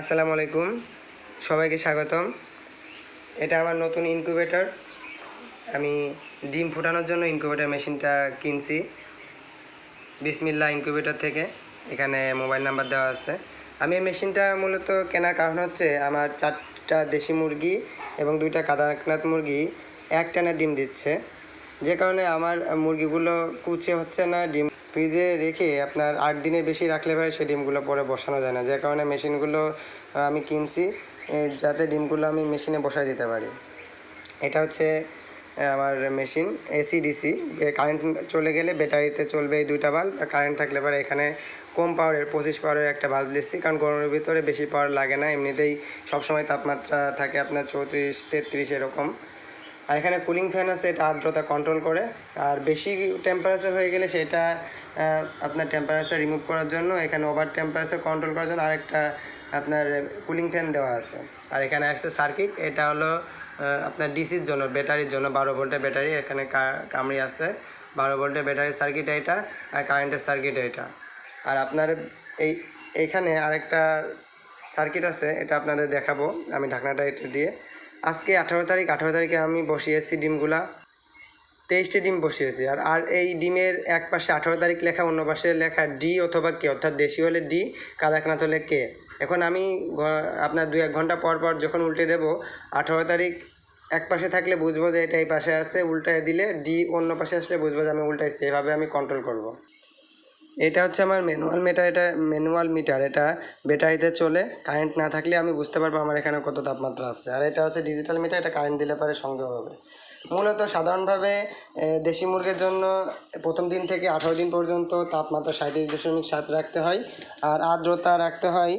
আসসালামু আলাইকুম। সবাইকে স্বাগতম। এটা আমার নতুন ইনকিউবেটর আমি ডিম ফোটানোর জন্য ইনকিউবেটর মেশিনটা কিনছি। বিসমিল্লা ইনকিউবেটর থেকে। এখানে মোবাইল নাম্বার দেওয়া আছে। আমি এই মেশিনটা মূলত কেনার কারণ হচ্ছে আমার চারটা দেশি মুরগি এবং দুইটা কাদাকনাথ মুরগি এক টানা ডিম দিচ্ছে। যে কারণে আমার মুরগিগুলো কুচে হচ্ছে না, ডিম ফ্রিজে রেখে আপনার আট দিনের বেশি রাখলে পরে সেই ডিমগুলো পরে বসানো যায় না। যে কারণে মেশিনগুলো আমি কিনছি যাতে ডিমগুলো আমি মেশিনে বসায় দিতে পারি। এটা হচ্ছে আমার মেশিন এসি ডিসি কারেন্ট চলে গেলে ব্যাটারিতে চলবে এই দুইটা বাল্ব কারেন্ট থাকলে পরে এখানে কম পাওয়ারের পঁচিশ পাওয়ারের একটা বাল্ব দিচ্ছি। কারণ গরমের ভিতরে বেশি পাওয়ার লাগে না, এমনিতেই সবসময় তাপমাত্রা থাকে আপনার চৌত্রিশ, তেত্রিশ এরকম। আর এখানে কুলিং ফ্যান আছে, এটা আর্দ্রতা কন্ট্রোল করে। আর বেশি টেম্পারেচার হয়ে গেলে সেটা আপনার টেম্পারেচার রিমুভ করার জন্য, এখানে ওভার টেম্পারেচার কন্ট্রোল করার জন্য আরেকটা, আপনার কুলিং ফ্যান দেওয়া আছে। আর এখানে আছে সার্কিট এটা হলো আপনার ডিসির জন্য ব্যাটারির জন্য, বারো ভোল্টের ব্যাটারি এখানে কামড়ি আছে। বারো ভোল্টের ব্যাটারি সার্কিট এটা, আর কারেন্টের সার্কিট এটা। আর আপনার এই এইখানে আরেকটা সার্কিট আছে, এটা আপনাদের দেখাবো, আমি ঢাকনাটা এটা দিয়ে। আজকে আঠারো তারিখ, আঠারো তারিখে আমি বসিয়েছি ডিমগুলা। তেইশটি ডিম বসিয়েছি। আর আর এই ডিমের এক পাশে আঠারো তারিখ লেখা, অন্য পাশে লেখা ডি অথবা কে, অর্থাৎ দেশি হলে ডি কাদাকনাথ হলে কে। এখন আমি আপনার দুই এক ঘণ্টা পর পর যখন উল্টে দেব, আঠারো তারিখ এক পাশে থাকলে বুঝব যে এটা এই পাশে আছে, উল্টায় দিলে ডি অন্য পাশে আসলে বুঝব যে আমি উল্টাইছি। এভাবে আমি কন্ট্রোল করব। এটা হচ্ছে আমার ম্যানুয়াল মিটার এটা ম্যানুয়াল মিটার এটা ব্যাটারিতে চলে কারেন্ট না থাকলে আমি বুঝতে পারব আমার এখানে কত তাপমাত্রা আছে। আর এটা হচ্ছে ডিজিটাল মিটার এটা কারেন্ট দিলে পরে সংযোগ হবে। মূলত সাধারণভাবে দেশি মুরগির জন্য প্রথম দিন থেকে আঠারো দিন পর্যন্ত তাপমাত্রা সাঁত্রিশ দশমিক সাত রাখতে হয়, আর আর্দ্রতা রাখতে হয়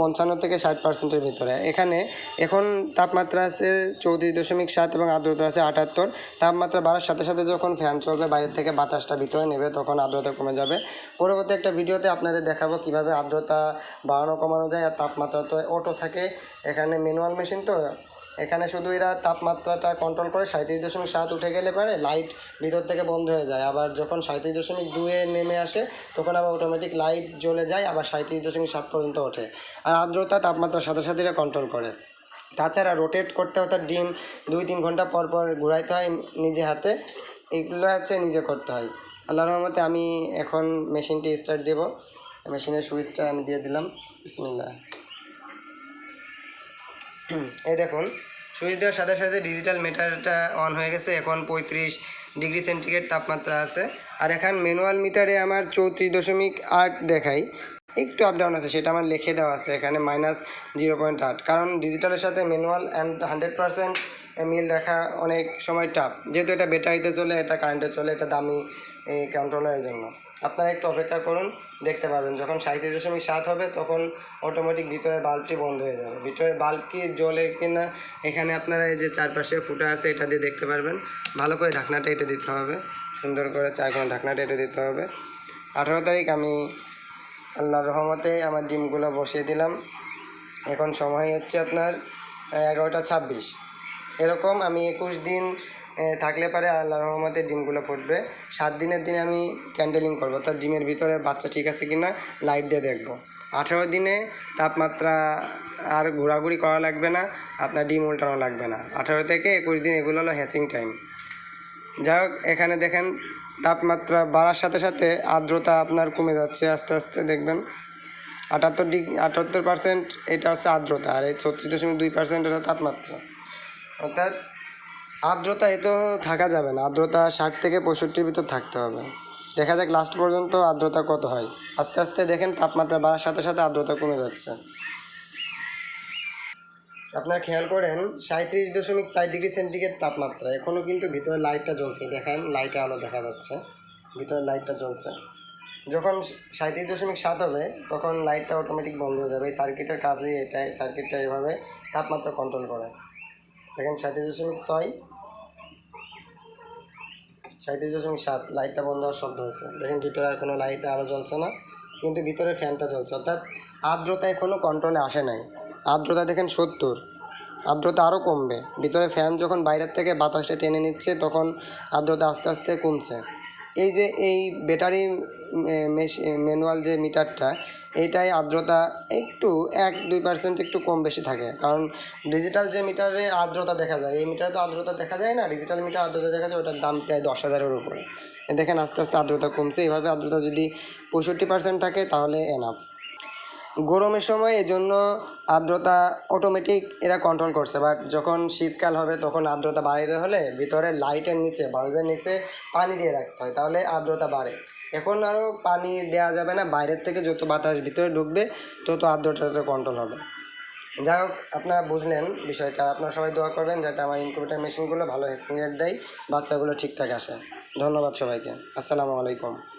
পঞ্চান্ন থেকে ষাট পার্সেন্টের ভিতরে। এখানে এখন তাপমাত্রা আছে চৌত্রিশ দশমিক সাত এবং আর্দ্রতা আছে আটাত্তর। তাপমাত্রা বাড়ার সাথে সাথে যখন ফ্যান চলবে, বাইরের থেকে বাতাসটা ভিতরে নেবে, তখন আর্দ্রতা কমে যাবে। পরবর্তী একটা ভিডিওতে আপনাদের দেখাবো কীভাবে আর্দ্রতা বাড়ানো, কমানো যায় আর তাপমাত্রা তো অটো থাকে। এখানে ম্যানুয়াল মেশিন তো। এখানে শুধু এরা তাপমাত্রাটা কন্ট্রোল করে সাঁত্রিশ দশমিক সাত উঠে গেলে পারে লাইট ভিতর থেকে বন্ধ হয়ে যায়। আবার যখন সাঁত্রিশ দশমিক দুয়ে নেমে আসে, তখন আবার অটোমেটিক লাইট জ্বলে যায়, আবার সাঁত্রিশ দশমিক সাত পর্যন্ত ওঠে। আর আর্দ্রতা তাপমাত্রার সাথে সাথে এরা কন্ট্রোল করে। তাছাড়া রোটেট করতে হতো ডিম দুই তিন ঘণ্টা পর পর ঘুরাইতে হয় নিজে হাতে। এগুলো হচ্ছে নিজে করতে হয়। আল্লাহর রহমতে আমি এখন মেশিনটি স্টার্ট দেব। মেশিনের সুইচটা আমি দিয়ে দিলাম। বিসমিল্লাহ। এই দেখুন, সুইচ দেওয়ার সাথে সাথে ডিজিটাল মিটারটা অন হয়ে গেছে। এখন পঁয়ত্রিশ ডিগ্রি সেন্টিগ্রেড তাপমাত্রা আছে। আর এখন ম্যানুয়াল মিটারে আমার চৌত্রিশ দশমিক আট দেখাই। একটু আপ ডাউন আছে, সেটা আমার লিখে দেওয়া আছে এখানে মাইনাস জিরো পয়েন্ট আট। কারণ ডিজিটালের সাথে ম্যানুয়াল অ্যান্ড হান্ড্রেড পারসেন্ট মিল রাখা অনেক সময় টাফ যেহেতু এটা ব্যাটারিতে চলে, এটা কারেন্টে চলে, এটা দামি এই কন্ট্রোলারের জন্য। আপনারা একটু অপেক্ষা করুন, দেখতে পাবেন। যখন সাঁত্রিশ দশমিক সাত হবে, তখন অটোমেটিক ভিতরের বাল্বটি বন্ধ হয়ে যাবে। ভিতরের বাল্ব কি জ্বলে কিনা, এখানে আপনারা এই যে চারপাশে ফুটা আছে, এটা দিয়ে দেখতে পারবেন। ভালো করে ঢাকনাটা এটা দিতে হবে। সুন্দর করে চার কোণে ঢাকনাটা এটা দিতে হবে। আঠারো তারিখ আমি আল্লাহর রহমতে আমার ডিমগুলো বসিয়ে দিলাম। এখন সময় হচ্ছে আপনার, এগারোটা ছাব্বিশ। এরকম আমি একুশ দিন থাকলে পারে আল্লাহ রহমতে ডিমগুলো ফুটবে। সাত দিনের দিনে আমি ক্যান্ডেলিং করব। তার ডিমের ভিতরে বাচ্চা ঠিক আছে কি না লাইট দিয়ে দেখব। আঠেরো দিনে তাপমাত্রা আর ঘোরাঘুরি করা লাগবে না, আপনার ডিম উল্টানো লাগবে না। আঠেরো থেকে একুশ দিন এগুলো হলো হ্যাচিং টাইম যাই হোক, এখানে দেখেন তাপমাত্রা বাড়ার সাথে সাথে আর্দ্রতা আপনার কমে যাচ্ছে, আস্তে আস্তে দেখবেন। আটাত্তর ডিগ্রি আটাত্তর পার্সেন্ট এটা হচ্ছে আর্দ্রতা, আর এই ছত্রিশ দশমিক দুই পার্সেন্ট এটা তাপমাত্রা। অর্থাৎ আর্দ্রতা এ তো থাকা যাবে না। আর্দ্রতা ষাট থেকে পঁয়ষট্টির ভিতর থাকতে হবে। দেখা যাক লাস্ট পর্যন্ত আর্দ্রতা কত হয়। আস্তে আস্তে দেখেন তাপমাত্রা বাড়ার সাথে সাথে আর্দ্রতা কমে যাচ্ছে। আপনারা খেয়াল করেন সাঁত্রিশ দশমিক চার ডিগ্রি সেন্টিগ্রেড তাপমাত্রা। এখনও কিন্তু ভিতরে লাইটটা জ্বলছে। দেখেন লাইটে আলো দেখা যাচ্ছে। ভিতরে লাইটটা জ্বলছে। যখন সাঁত্রিশ দশমিক সাত হবে, তখন লাইটটা অটোমেটিক বন্ধ হয়ে যাবে। এই সার্কিটের কাজেই এটাই। সার্কিটটা এভাবে তাপমাত্রা কন্ট্রোল করে। দেখেন সাঁত্রিশ দশমিক ছয় সাঁত্রিশ দশমিক সাত লাইটটা বন্ধ হওয়ার শব্দ হয়েছে। দেখেন, ভিতরে আর কোনো লাইট আরও জ্বলছে না, কিন্তু ভিতরে ফ্যানটা চলছে অর্থাৎ আর্দ্রতা এখনও কন্ট্রোলে আসে নাই। আর্দ্রতা দেখেন সত্তর, আর্দ্রতা আরও কমবে। ভিতরে ফ্যান যখন বাইরের থেকে বাতাসটা টেনে নিচ্ছে, তখন আর্দ্রতা আস্তে আস্তে কমছে। এই যে এই ব্যাটারি ম্যানুয়াল যে মিটারটা এইটাই আর্দ্রতা একটু, এক, দুই পার্সেন্ট একটু কম বেশি থাকে। কারণ ডিজিটাল যে মিটারে আর্দ্রতা দেখা যায়, এই মিটারে তো আর্দ্রতা দেখা যায় না ডিজিটাল মিটার আর্দ্রতা দেখা যায়, ওটার দাম প্রায় দশ হাজারের উপরে। দেখেন আস্তে আস্তে আর্দ্রতা কমছে। এভাবে আর্দ্রতা যদি পঁয়ষট্টি পার্সেন্ট থাকে, তাহলে এনাফ গরমের সময় এজন্য আর্দ্রতা অটোমেটিক এরা কন্ট্রোল করছে বাট যখন শীতকাল হবে তখন আর্দ্রতা বাড়াইতে হলে ভিতরে লাইটের নিচে বাল্বের নিচে পানি দিয়ে রাখতে হয়, তাহলে আর্দ্রতা বাড়ে। এখন আরও পানি দেওয়া যাবে না, বাইরের থেকে যত বাতাস ভিতরে ঢুকবে তত আর্দ্রতাটা কন্ট্রোল হবে। যাই হোক, আপনারা বুঝলেন বিষয়টা আপনারা সবাই দোয়া করবেন যাতে আমার ইনকিউবেটার মেশিনগুলো ভালো হেসিং রেট দেয়, বাচ্চাগুলো ঠিকঠাক আসে। ধন্যবাদ সবাইকে। আসসালামু আলাইকুম।